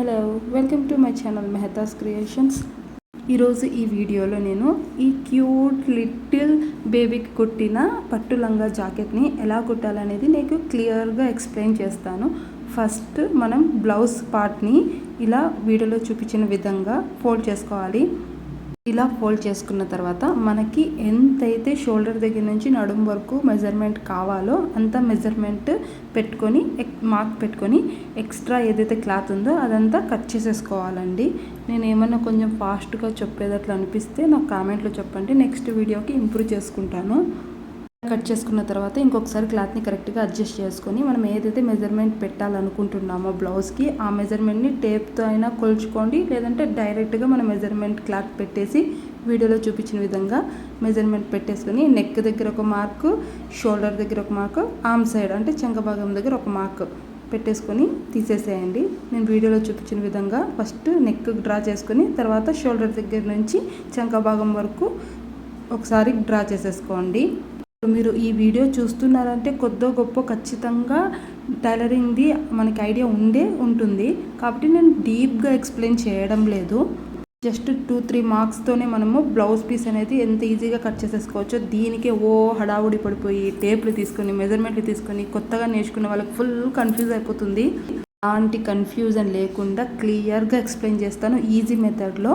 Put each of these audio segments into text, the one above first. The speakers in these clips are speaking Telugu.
Hello welcome to my channel Mehtas creations ఈరోజు ఈ వీడియోలో నేను ఈ క్యూట్ లిటిల్ బేబీకి కుట్టిన పట్టు లంగా జాకెట్ని ఎలా కుట్టాలనేది నీకు క్లియర్గా ఎక్స్ప్లెయిన్ చేస్తాను. ఫస్ట్ మనం బ్లౌజ్ పార్ట్ని ఇలా వీడియోలో చూపించిన విధంగా ఫోల్డ్ చేసుకోవాలి. ఇలా ఫోల్డ్ చేసుకున్న తర్వాత మనకి ఎంతైతే షోల్డర్ దగ్గర నుంచి నడుము వరకు మెజర్మెంట్ కావాలో అంత మెజర్మెంట్ పెట్టుకొని మార్క్ పెట్టుకొని ఎక్స్ట్రా ఏదైతే క్లాత్ ఉందో అదంతా కట్ చేసేసుకోవాలండి. నేను ఏమన్నా కొంచెం ఫాస్ట్గా చెప్పేదట్లు అనిపిస్తే నాకు కామెంట్లో చెప్పండి. నెక్స్ట్ వీడియోకి ఇంప్రూవ్ చేసుకుంటాను. కట్ చేసుకున్న తర్వాత ఇంకొకసారి క్లాత్ని కరెక్ట్గా అడ్జస్ట్ చేసుకొని మనం ఏదైతే మెజర్మెంట్ పెట్టాలనుకుంటున్నామో బ్లౌజ్కి ఆ మెజర్మెంట్ని టేప్తో అయినా కొలుచుకోండి. లేదంటే డైరెక్ట్గా మన మెజర్మెంట్ క్లాత్ పెట్టేసి వీడియోలో చూపించిన విధంగా మెజర్మెంట్ పెట్టేసుకొని నెక్ దగ్గర ఒక మార్క్ షోల్డర్ దగ్గర ఒక మార్క్ ఆమ్ సైడ్ అంటే చెంగ భాగం దగ్గర ఒక మార్క్ పెట్టేసుకొని తీసేసేయండి. నేను వీడియోలో చూపించిన విధంగా ఫస్ట్ నెక్ డ్రా చేసుకొని తర్వాత షోల్డర్ దగ్గర నుంచి చెంక భాగం వరకు ఒకసారి డ్రా చేసేసుకోండి. మీరు ఈ వీడియో చూస్తున్నారంటే కొద్దో గొప్ప ఖచ్చితంగా టైలరింగ్ది మనకి ఐడియా ఉండే ఉంటుంది. కాబట్టి నేను డీప్గా ఎక్స్ప్లెయిన్ చేయడం లేదు. జస్ట్ టూ త్రీ మార్క్స్తోనే మనము బ్లౌజ్ పీస్ అనేది ఎంత ఈజీగా కట్ చేసేసుకోవచ్చు దీనికే ఓ హడావుడి పడిపోయి టేప్లు తీసుకొని మెజర్మెంట్లు తీసుకొని కొత్తగా నేర్చుకునే వాళ్ళకి ఫుల్ కన్ఫ్యూజ్ అయిపోతుంది. అలాంటి కన్ఫ్యూజన్ లేకుండా క్లియర్గా ఎక్స్ప్లెయిన్ చేస్తాను ఈజీ మెథడ్లో.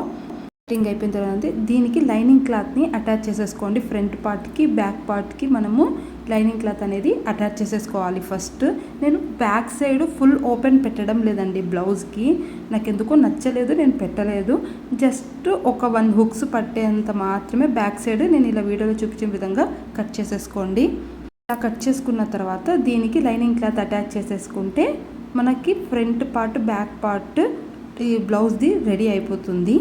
కటింగ్ అయిపోయిన తర్వాత దీనికి లైనింగ్ క్లాత్ని అటాచ్ చేసేసుకోండి. ఫ్రంట్ పార్ట్కి బ్యాక్ పార్ట్కి మనము లైనింగ్ క్లాత్ అనేది అటాచ్ చేసేసుకోవాలి ఫస్ట్ నేను బ్యాక్ సైడ్ ఫుల్ ఓపెన్ పెట్టడం లేదండి బ్లౌజ్కి నాకు ఎందుకో నచ్చలేదు నేను పెట్టలేదు. జస్ట్ ఒక వన్ హుక్స్ పట్టేంత మాత్రమే బ్యాక్ సైడ్ నేను ఇలా వీడియోలో చూపించిన విధంగా కట్ చేసేసుకోండి. ఇలా కట్ చేసుకున్న తర్వాత దీనికి లైనింగ్ క్లాత్ అటాచ్ చేసేసుకుంటే మనకి ఫ్రంట్ పార్ట్ బ్యాక్ పార్ట్ ఈ బ్లౌజ్ది రెడీ అయిపోతుంది.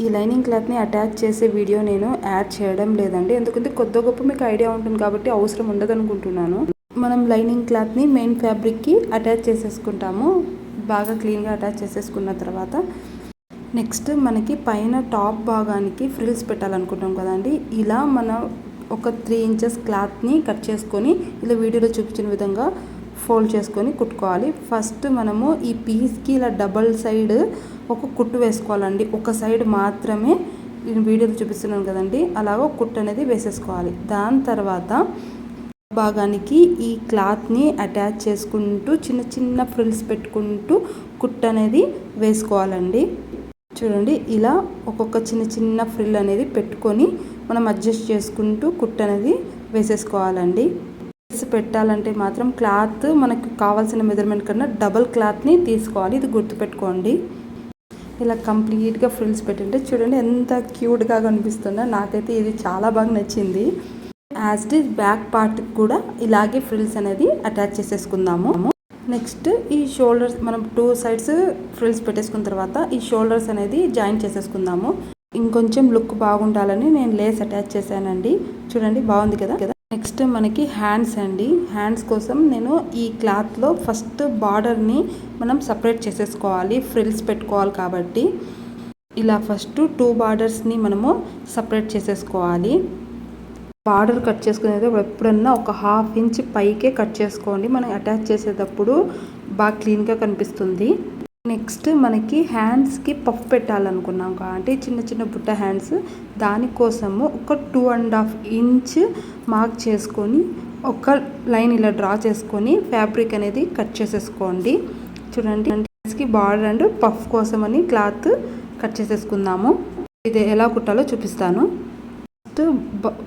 ఈ లైనింగ్ క్లాత్ని అటాచ్ చేసే వీడియో నేను యాడ్ చేయడం లేదండి. ఎందుకంటే కొద్ది గొప్ప మీకు ఐడియా ఉంటుంది కాబట్టి అవసరం ఉండదు అనుకుంటున్నాను. మనం లైనింగ్ క్లాత్ని మెయిన్ ఫ్యాబ్రిక్కి అటాచ్ చేసేసుకుంటాము. బాగా క్లీన్గా అటాచ్ చేసేసుకున్న తర్వాత నెక్స్ట్ మనకి పైన టాప్ భాగానికి ఫ్రిల్స్ పెట్టాలనుకుంటాం కదండి. ఇలా మన ఒక త్రీ ఇంచెస్ క్లాత్ని కట్ చేసుకొని ఇలా వీడియోలో చూపించిన విధంగా ఫోల్డ్ చేసుకొని కుట్టుకోవాలి. ఫస్ట్ మనము ఈ పీస్కి ఇలా డబల్ సైడ్ ఒక కుట్టు వేసుకోవాలండి. ఒక సైడ్ మాత్రమే నేను వీడియోలో చూపిస్తున్నాను కదండి. అలాగ కుట్టు అనేది వేసేసుకోవాలి. దాని తర్వాత భాగానికి ఈ క్లాత్ని అటాచ్ చేసుకుంటూ చిన్న చిన్న ఫ్రిల్స్ పెట్టుకుంటూ కుట్టు అనేది వేసుకోవాలండి. చూడండి ఇలా ఒక్కొక్క చిన్న చిన్న ఫ్రిల్ అనేది పెట్టుకొని మనం అడ్జస్ట్ చేసుకుంటూ కుట్ అనేది వేసేసుకోవాలండి. పెట్టాలంటే మాత్రం క్లాత్ మనకు కావాల్సిన మెజర్మెంట్ కన్నా డబల్ క్లాత్ని తీసుకోవాలి. ఇది గుర్తుపెట్టుకోండి. ఇలా కంప్లీట్గా ఫ్రిల్స్ పెట్టింటే చూడండి ఎంత క్యూట్గా కనిపిస్తుందో. నాకైతే ఇది చాలా బాగా నచ్చింది. As it is back part కూడా ఇలాగే ఫ్రిల్స్ అనేది అటాచ్ చేసేసుకుందాము. నెక్స్ట్ ఈ షోల్డర్స్ మనం టూ సైడ్స్ ఫ్రిల్స్ పెట్టేసుకున్న తర్వాత ఈ షోల్డర్స్ అనేది జాయిన్ చేసేసుకుందాము. ఇంకొంచెం లుక్ బాగుండాలని నేను లేస్ అటాచ్ చేశానండి. చూడండి బాగుంది కదా? కదా నెక్స్ట్ మనకి హ్యాండ్స్ అండి. హ్యాండ్స్ కోసం నేను ఈ క్లాత్లో ఫస్ట్ బార్డర్ని మనం సపరేట్ చేసేసుకోవాలి. ఫ్రిల్స్ పెట్టుకోవాలి కాబట్టి. ఇలా ఫస్ట్ టూ బార్డర్స్ని మనము సపరేట్ చేసేసుకోవాలి. బార్డర్ కట్ చేసుకునేది ఎప్పుడన్నా ఒక హాఫ్ ఇంచ్ పైకే కట్ చేసుకోండి. మనం అటాచ్ చేసేటప్పుడు బాగా క్లీన్గా కనిపిస్తుంది. నెక్స్ట్ మనకి హ్యాండ్స్కి పఫ్ పెట్టాలనుకున్నాం కాబట్టి చిన్న చిన్న బుట్ట హ్యాండ్స్. దానికోసము ఒక two and half inch mark చేసుకొని ఒక లైన్ ఇలా డ్రా చేసుకొని ఫ్యాబ్రిక్ అనేది కట్ చేసేసుకోండి. చూడండి హ్యాండ్స్కి బార్డర్ అండ్ పఫ్ కోసం అని క్లాత్ కట్ చేసేసుకుందాము. ఇది ఎలా కుట్టాలో చూపిస్తాను. ఫస్ట్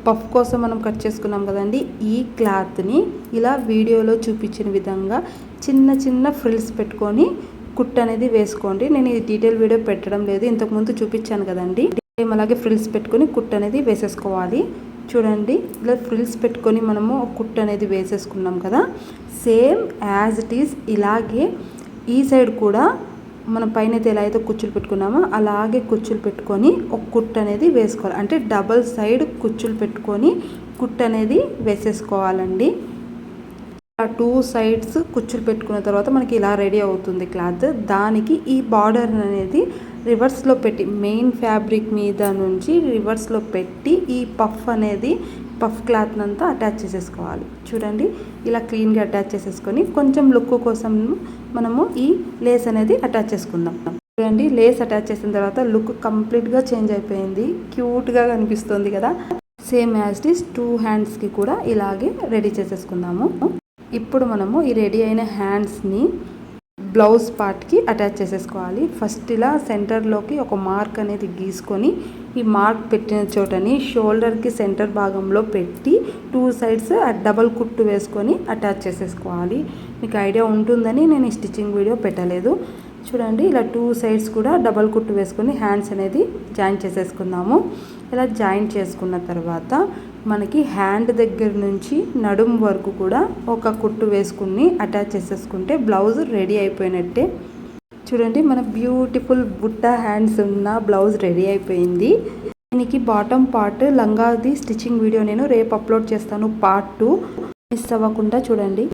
పఫ్ కోసం మనం కట్ చేసుకున్నాం కదండి ఈ క్లాత్ని ఇలా వీడియోలో చూపించిన విధంగా చిన్న చిన్న ఫ్రిల్స్ పెట్టుకొని కుట్ అనేది వేసుకోండి. నేను ఈ డీటెయిల్ వీడియో పెట్టడం లేదు. ఇంతకుముందు చూపించాను కదండి. అలాగే ఫ్రిల్స్ పెట్టుకొని కుట్ అనేది వేసేసుకోవాలి. చూడండి. ఇలా ఫ్రిల్స్ పెట్టుకొని మనము కుట్ అనేది వేసేసుకున్నాం కదా. సేమ్ యాజ్ ఇట్ ఈస్ ఇలాగే ఈ సైడ్ కూడా మనం పైన అయితే ఎలా అయితే కుచ్చులు పెట్టుకున్నామో అలాగే కుచ్చులు పెట్టుకొని ఒక కుట్ అనేది వేసుకోవాలి. అంటే డబల్ సైడ్ కుచ్చులు పెట్టుకొని కుట్ అనేది వేసేసుకోవాలండి. ఆ టూ సైడ్స్ కుచ్చులు పెట్టుకున్న తర్వాత మనకి ఇలా రెడీ అవుతుంది క్లాత్. దానికి ఈ బార్డర్ అనేది రివర్స్లో పెట్టి మెయిన్ ఫ్యాబ్రిక్ మీద నుంచి రివర్స్లో పెట్టి ఈ పఫ్ అనేది పఫ్ క్లాత్ అంతా అటాచ్ చేసేసుకోవాలి. చూడండి ఇలా క్లీన్గా అటాచ్ చేసేసుకొని కొంచెం లుక్ కోసం మనము ఈ లేస్ అనేది అటాచ్ చేసుకుందాం. చూడండి లేస్ అటాచ్ చేసిన తర్వాత లుక్ కంప్లీట్గా చేంజ్ అయిపోయింది. క్యూట్గా కనిపిస్తుంది కదా. సేమ్ యాజ్ ఇస్ టూ హ్యాండ్స్కి కూడా ఇలాగే రెడీ చేసేసుకుందాము. ఇప్పుడు మనము ఈ రెడీ అయిన హ్యాండ్స్ని బ్లౌజ్ పార్ట్కి అటాచ్ చేసేసుకోవాలి. ఫస్ట్ ఇలా సెంటర్లోకి ఒక మార్క్ అనేది గీసుకొని ఈ మార్క్ పెట్టిన చోటని షోల్డర్కి సెంటర్ భాగంలో పెట్టి టూ సైడ్స్ డబల్ కుట్టు వేసుకొని అటాచ్ చేసేసుకోవాలి. మీకు ఐడియా ఉంటుందని నేను స్టిచ్చింగ్ వీడియో పెట్టలేదు. చూడండి ఇలా టూ సైడ్స్ కూడా డబల్ కుట్టు వేసుకొని హ్యాండ్స్ అనేది జాయిన్ చేసేసుకుందాము. ఇలా జాయిన్ చేసుకున్న తర్వాత మనకి హ్యాండ్ దగ్గర నుంచి నడుం వరకు కూడా ఒక కుట్టు వేసుకుని అటాచ్ చేసేసుకుంటే బ్లౌజ్ రెడీ అయిపోయినట్టే. చూడండి మన బ్యూటిఫుల్ బుట్ట హ్యాండ్స్ ఉన్న బ్లౌజ్ రెడీ అయిపోయింది. దీనికి బాటమ్ పార్ట్ లంగాది స్టిచ్చింగ్ వీడియో నేను రేపు అప్లోడ్ చేస్తాను పార్ట్ టూ. మిస్ అవ్వకుండా చూడండి.